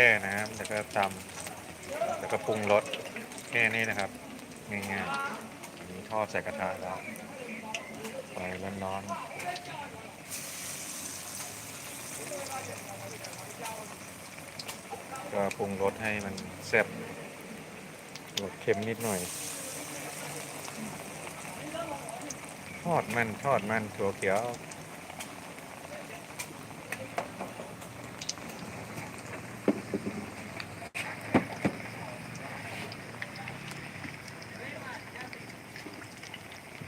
แค่น้ำแล้วก็ตำแล้วก็ปรุงรสแค่นี้นะครับง่ายๆอันนี้ทอดใส่กระทะแล้วไฟร้อนๆก็ปรุงรสให้มันแซ่บรสเค็มนิดหน่อย ทอดมันทอดมันถั่วเขียว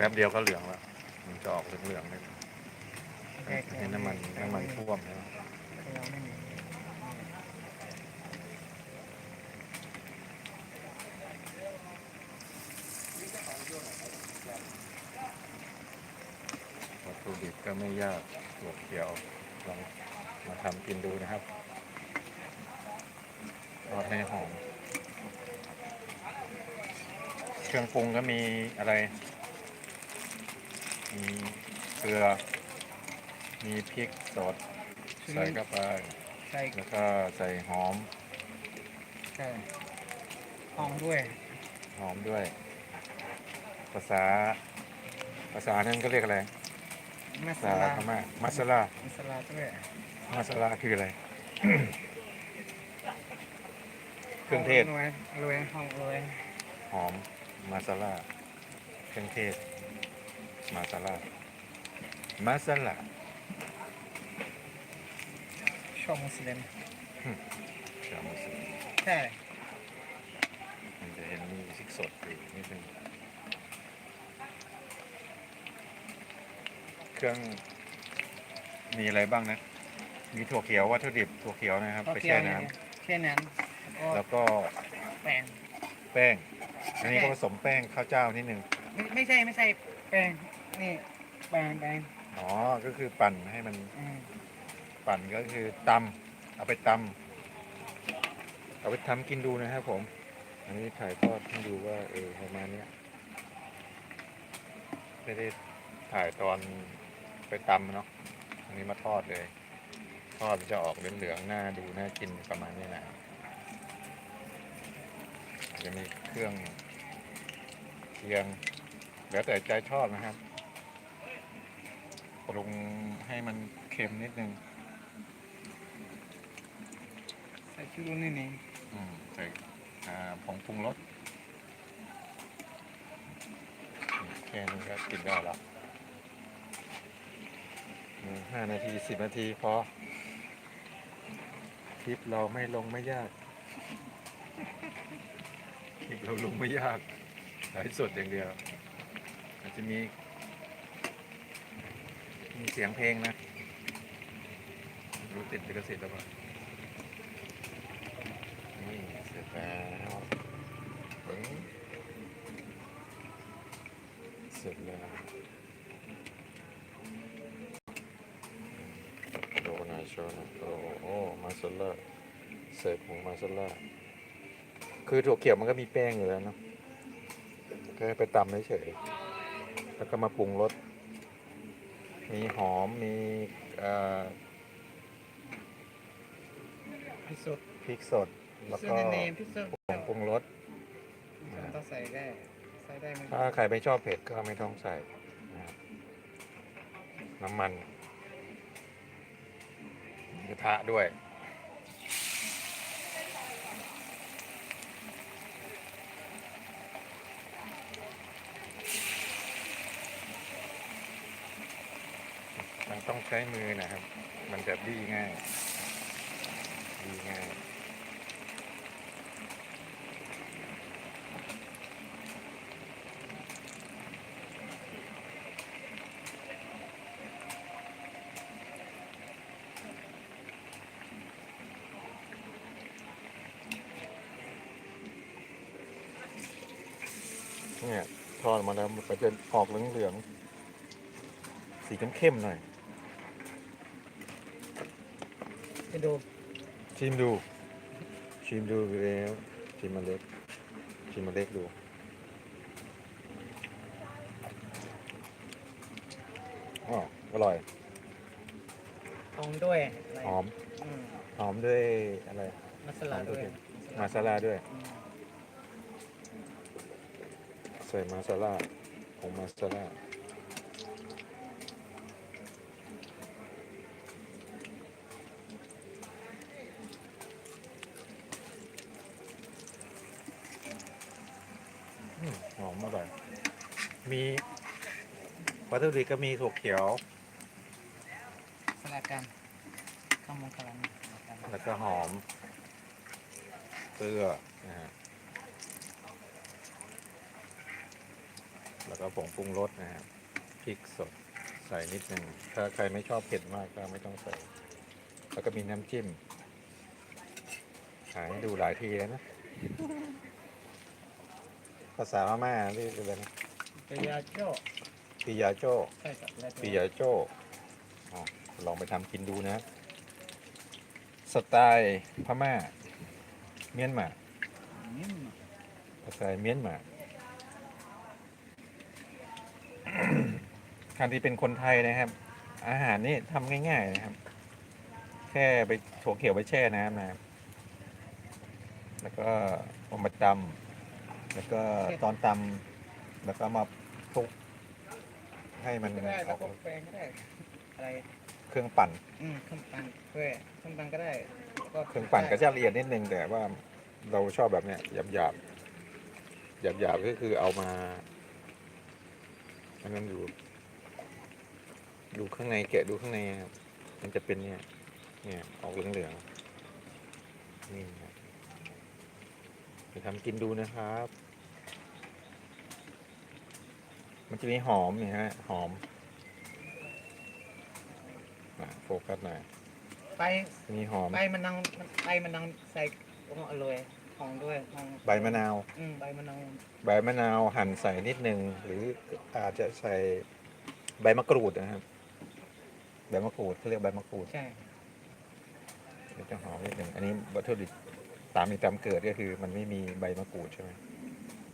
ป๊บเดียวก็เหลืองแล้ว มันจะออกเหลืองๆเลยให้น้ำมันน้ำมันท่วมแล้ววัตถุดิบก็ไม่ยากถั่วเขียวลองมาทำกินดูนะครับทอดให้หอม เครื่องปรุงก็มีอะไร มีเกลือ มีพริกสด ใส่เข้าไป ใช่แล้วก็ใส่หอม ใช่หอมด้วย หอมด้วย ภาษา ภาษานั้นก็เรียกอะไรมัภาสษาลาพม่ามัสลามัสลาด้วยมัสลาคืออะไร เครื่องเทศ รวยรวยหอมรวยหอมมาซาลาเครื่องเทศ มาซาลามาซาลาชอบมุสลิมชามุสลิมใช่มันจะเห็นมีพริกสดอยู่นิดนึงเครื่องมีอะไรบ้างนะ มีถั่วเขียววัตถุดิบถั่วเขียวนะครับไปแช่น้แช่น้ำำแล้แล้ววก็ก็แป้งแป้ง อันนี้ก็ผสมแป้งข้าวเจ้านิดนึงไม่ไม่ใช่ไม่ใช่แป้ง นี่แป้งแป้งอ๋อ ก็คือปั่นให้มันอืมปั่นก็คือตำเอาไปตำเอาไปทำกินดูนะครับผม อันนี้ถ่ายทอดให้ดูว่าเออประมาณเนี้ยไม่ได้ถ่ายตอนไปตำเนาะ อันนี้มาทอดเลย ทอดมันจะออกเหลืองๆน่าดูน่ากินประมาณนี้นะจะมีเครื่องเคียง แล้วแต่ใจชอบนะครับ ปรุงให้มันเค็มนิดนึงใส่ชูรสนิดนึงอืมใส่อ่าผงปรุงรสแค่นี้ก็กินได้แล้วอืมห้านาทีสิบนาทีพอคลิปเราไม่ลงไม่ยากคลิปเราลงไม่ยากไลฟ์สดอย่างเดียว อาจจะมี มีเสียงเพลงนะรู้ติดลิขสิทธิ์แล้วเปล่านี่เสร็จแล้วเสร็จแล้วโดนาโชนโอ้โอมาซาล่าเสร็จของมาซาล่าคือถั่วเขียวมันก็มีแป้งอยู่แล้วเนาะก็ไปตำเฉยแล้วก็มาปรุงรส มีหอม มีเอ่อพิซซดพริกสดพิซแล้วซก็ดนิดนึงพิซซดผงปรุงรสต้องใส่ได้ใส่ได้ไหมถ้าใครไม่ชอบเผ็ดก็ไม่ต้องใส่นะครับน้ำมันกระทะด้วย มันต้องใช้มือนะครับ มันจะบี้ง่ายบี้ง่ายเนี่ยทอดมาแล้วมันก็จะออกเหลืองๆสีเข้มๆหน่อย ไปดูชิมดู ชิมดูแล้วชิมมาเล็ก ชิมมาเล็กดูอ๋ออร่อยหอมด้วยหอมอืมหอมด้วยอะไรมัสลาด้วย มาซาลาด้วยอืมใส่มาซาลาผงมาซาลา หอมอร่อย มีวัตถุดิบก็มีถั่วเขียว สลัดกันข้าวมันกะหล่ำสลัดกันแล้วก็หอมเกลือนะฮะแล้วก็ผงปรุงรสนะฮะพริกสดใส่นิดหนึ่งถ้าใครไม่ชอบเผ็ดมากก็ไม่ต้องใส่ แล้วก็มีน้ำจิ้มหาให้ดูหลายทีแล้วนะ ภาษาพม่าเรียกอะไรนะกระยาโจ้ปิยาโจ้ใช่ครับแล้วปิยาโจ้อ๋อลองไปทำกินดูนะ สไตล์พม่า เมียนมานิ่มภาษาเมียนมาท่านที่เป็นคนไทยนะครับ อาหารนี่ทำง่าย ๆ นะครับ แค่ไปถั่วเขียวไปแช่น้ำนะครับแล้วก็เอามาตำ แล้วก็ตอนตำแล้วก็มาคลุกให้มันก็ได้อแล้อวกก็แปลงก็ได้ อะไรเครื่องปั่น อืมเครื่องปั่นด้วยเครื่องปั่นก็ได้ก็เครื่องปั่นก็จะละเอียดนิดนึงแต่ว่าเราชอบแบบเนี้ยหยาบหยาบหยาบหยาบๆก็คือเอามาอันนั้นดู ดูข้างในแกะดูข้างในครับมันจะเป็นเนี่ย เนี่ยออกเหลืองๆนี่ครับไป ทำกินดูนะครับ มันจะมีหอมเนี่ยฮะหอมอะโฟกัสหน่อยไปมีหอมไปมันนังไปมันนังใส่ของอร่อยของด้วยของใบมะนาว อืมใบมะนาวใบมะนาวหั่นใส่นิดนึง หรืออาจจะใส่ใบมะกรูดนะครับ ใบมะกรูดเขาเรียกใบมะกรูดใช่มันจะหอมนิดนึงอันนี้วัตถุดิบ ตามมีตามเกิดก็คือ มันไม่มีใบมะกรูดใช่ไหม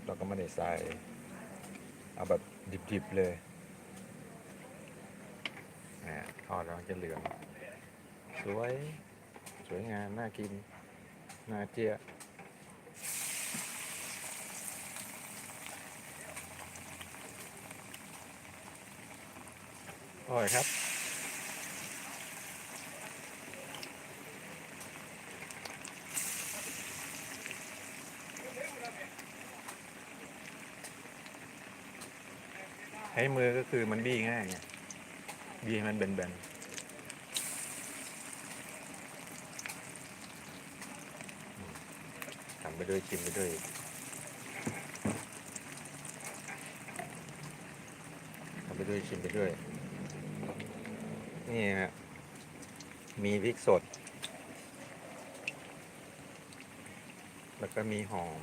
เราก็ไม่ได้ใส่เอาแบบดิบๆเลยอ่าทอดแล้วจะเหลือง สวย สวยงามน่ากิน น่าเจี๊ยอร่อยครับ ช้มือก็คือมันบี้ง่ายไงบี้มันแบนๆทำไปด้วยชิมไปด้วยทำไปด้วยชิมไปด้วย นี่ฮะมีพริกสด แล้วก็มีหอม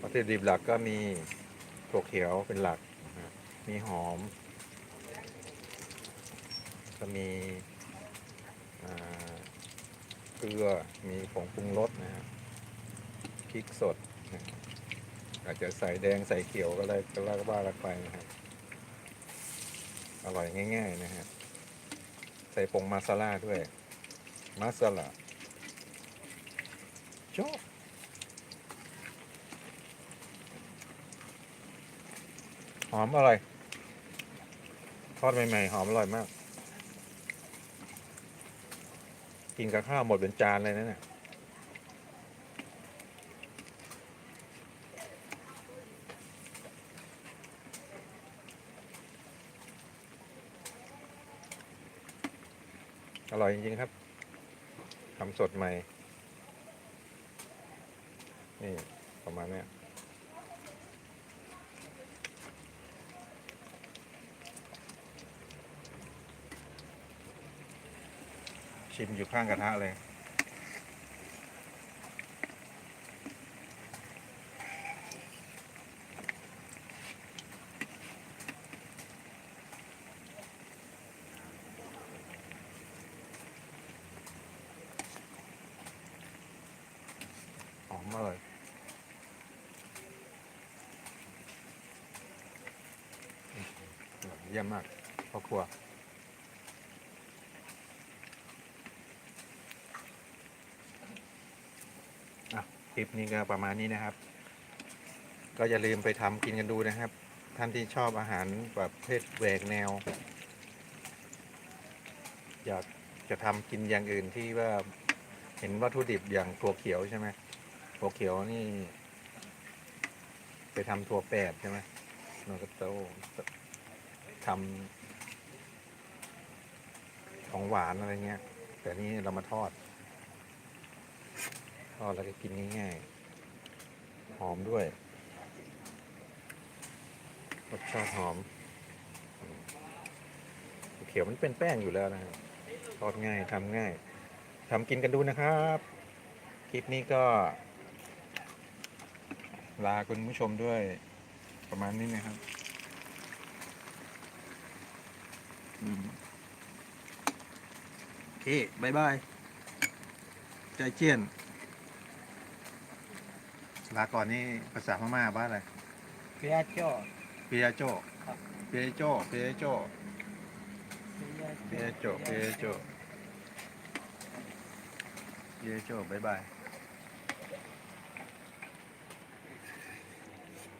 วัตถุดิบหลักก็มี ถั่วเขียวเป็นหลัก มีหอมก็มีเกลือ มีผงปรุงรสนะฮะพริกสดนะอาจจะใส่แดงใส่เขียวก็ได้ก็ว่าว่ากันไปนะครับ อร่อยง่าย ๆ นะฮะ ใส่ผงมาซาล่าด้วย มาซาล่าโจ๊ะ หอมอร่อย ทอดใหม่ๆหอมอร่อยมาก กินกับข้าวหมดเป็นจานเลยนะเนี่ยอร่อยจริงๆครับทำสดใหม่ นี่ ประมาณเนี้ ชิมอยู่ข้างกระทะเลยหอมอร่อยอืมอร่อยเยี่ยมมากพ่อครัว ลิปนี้ก็ประมาณนี้นะครับ ก็อย่าลืมไปทำกินกันดูนะครับ ท่านที่ชอบอาหารแบบเพศแหวกแนว อยากจะทำกินอย่างอื่นที่ว่าเห็นวัตถุดิบอย่างถั่วเขียวใช่ไหมถั่วเขียวนี่ ไปทำถั่วแปดใช่ไหมเราก็โตทำของหวานอะไรเงี้ย แต่นี่เรามาทอด ทอดแล้วก็กินง่ายๆ หอมด้วยรสชาติหอมเขียวมันเป็นแป้งอยู่แล้วนะครับทอดง่ายทำง่ายทำกินกันดูนะครับ คลิปนี้ก็ ลาคุณผู้ชมด้วยประมาณนี้นะครับโอเคบายบาย ใจเจียน ลาก่อนนี่ภาษาพม่าบ้านอะไรเปียโจ้เปียโจครับเปียโจเปียโจเปียโจเปียโจเปียโจบายบาย